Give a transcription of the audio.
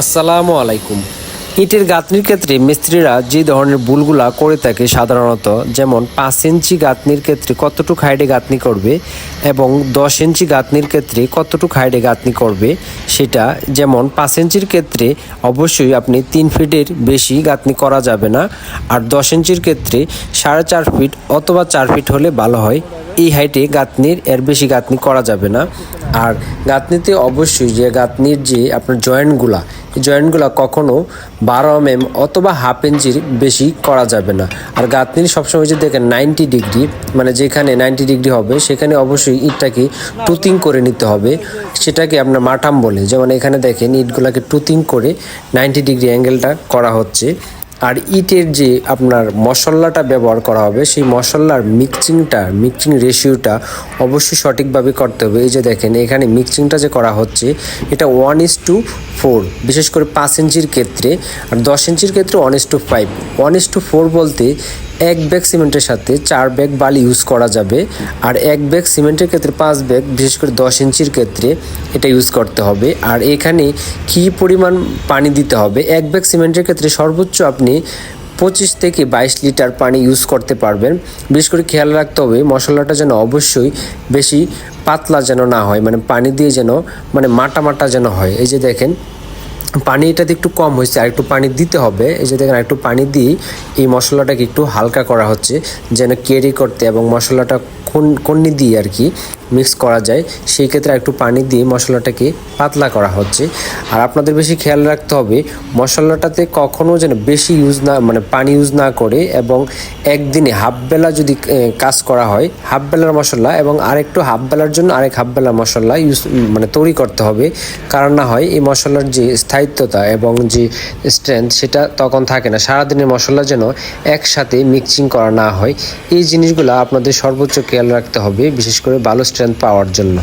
আসসালামু আলাইকুম। ইটের গাঁথনির ক্ষেত্রে মিস্ত্রিরা যে ধরনের ভুলগুলা করে থাকে সাধারণত, যেমন পাঁচ ইঞ্চি গাঁথনির ক্ষেত্রে কতটুকু হাইডে গাঁথনি করবে এবং দশ ইঞ্চি গাঁথনির ক্ষেত্রে কতটুকু হাইডে গাঁথনি করবে, সেটা যেমন পাঁচ ইঞ্চির ক্ষেত্রে অবশ্যই আপনি তিন ফিটের বেশি গাঁথনি করা যাবে না, আর দশ ইঞ্চির ক্ষেত্রে সাড়ে চার ফিট অথবা চার ফিট হলে ভালো হয়। এই হাইটে গাঁথনির, এর বেশি গাঁথনি করা যাবে না। আর গাঁথনিতে অবশ্যই যে গাঁথনির যে আপনার জয়েন্টগুলা জয়েন্টগুলো কখনও বারো এম এম অথবা হাফ ইঞ্চির বেশি করা যাবে না। আর গাঁথনির সবসময় যদি দেখেন নাইনটি ডিগ্রি মানে যেখানে নাইনটি ডিগ্রি হবে, সেখানে অবশ্যই ইটটাকে টুথিং করে নিতে হবে। সেটাকে আপনার মাঠাম বলে। যেমন এখানে দেখেন ইটগুলোকে টুথিং করে নাইনটি ডিগ্রি অ্যাঙ্গেলটা করা হচ্ছে। আর ইটের যে আপনার মশলাটা ব্যবহার করা হবে, সেই মশলার মিক্সিংটা মিক্সিং রেশিওটা অবশ্যই সঠিকভাবে করতে হবে। এই যে দেখেন, এখানে মিক্সিংটা যে করা হচ্ছে, এটা ওয়ান ইস টু ফোর বিশেষ করে পাঁচ ইঞ্চির ক্ষেত্রে। আর দশ ইঞ্চির ক্ষেত্রে one is two five one is two four বলতে এক ব্যাগ সিমেন্টের সাথে চার ব্যাগ বালি ইউজ করা যাবে আর এক ব্যাগ সিমেন্টের ক্ষেত্রে পাঁচ ব্যাগ, বিশেষ করে দশ ইঞ্চির ক্ষেত্রে এটা ইউজ করতে হবে। আর এখানে কী পরিমাণ পানি দিতে হবে? এক ব্যাগ সিমেন্টের ক্ষেত্রে সর্বোচ্চ আপনি পঁচিশ থেকে বাইশ লিটার পানি ইউজ করতে পারবেন। বিশেষ করে খেয়াল রাখতে হবে, মশলাটা যেন অবশ্যই বেশি পাতলা যেন না হয় মানে পানি দিয়ে যেন মানে মাটা মাটা যেন হয়। এই যে দেখেন পানি এটাতে একটু কম হয়েছে, আর একটু পানি দিতে হবে। এই যে দেখেন, একটু পানি দিই, এই মশলাটাকে একটু হালকা করা হচ্ছে, যেন কেরি করতে এবং মশলাটা কোন কন্নি দিই আর কি মিক্স করা যায়, সেই ক্ষেত্রে একটু পানি দিয়ে মশলাটাকে পাতলা করা হচ্ছে। আর আপনাদের বেশি খেয়াল রাখতে হবে, মশলাটাতে কখনো যেন বেশি ইউজ না মানে পানি ইউজ না করে এবং একদিনে হাফ বেলা যদি কাজ করা হয়, হাফ বেলার মশলা এবং আরেকটু হাফ বেলার জন্য আরেক হাফ বেলার মশলা ইউজ মানে তৈরি করতে হবে। কারণ না হয় এই মশলার যে স্থায়িত্বতা এবং যে স্ট্রেংথ সেটা তখন থাকে না, সারাদিনের মশলা যেন একসাথে মিক্সিং করা না হয়। এই জিনিসগুলো আপনাদের সর্বোচ্চ খেয়াল রাখতে হবে, বিশেষ করে ভালো স্ট্রেংথ পাওয়ার জন্য।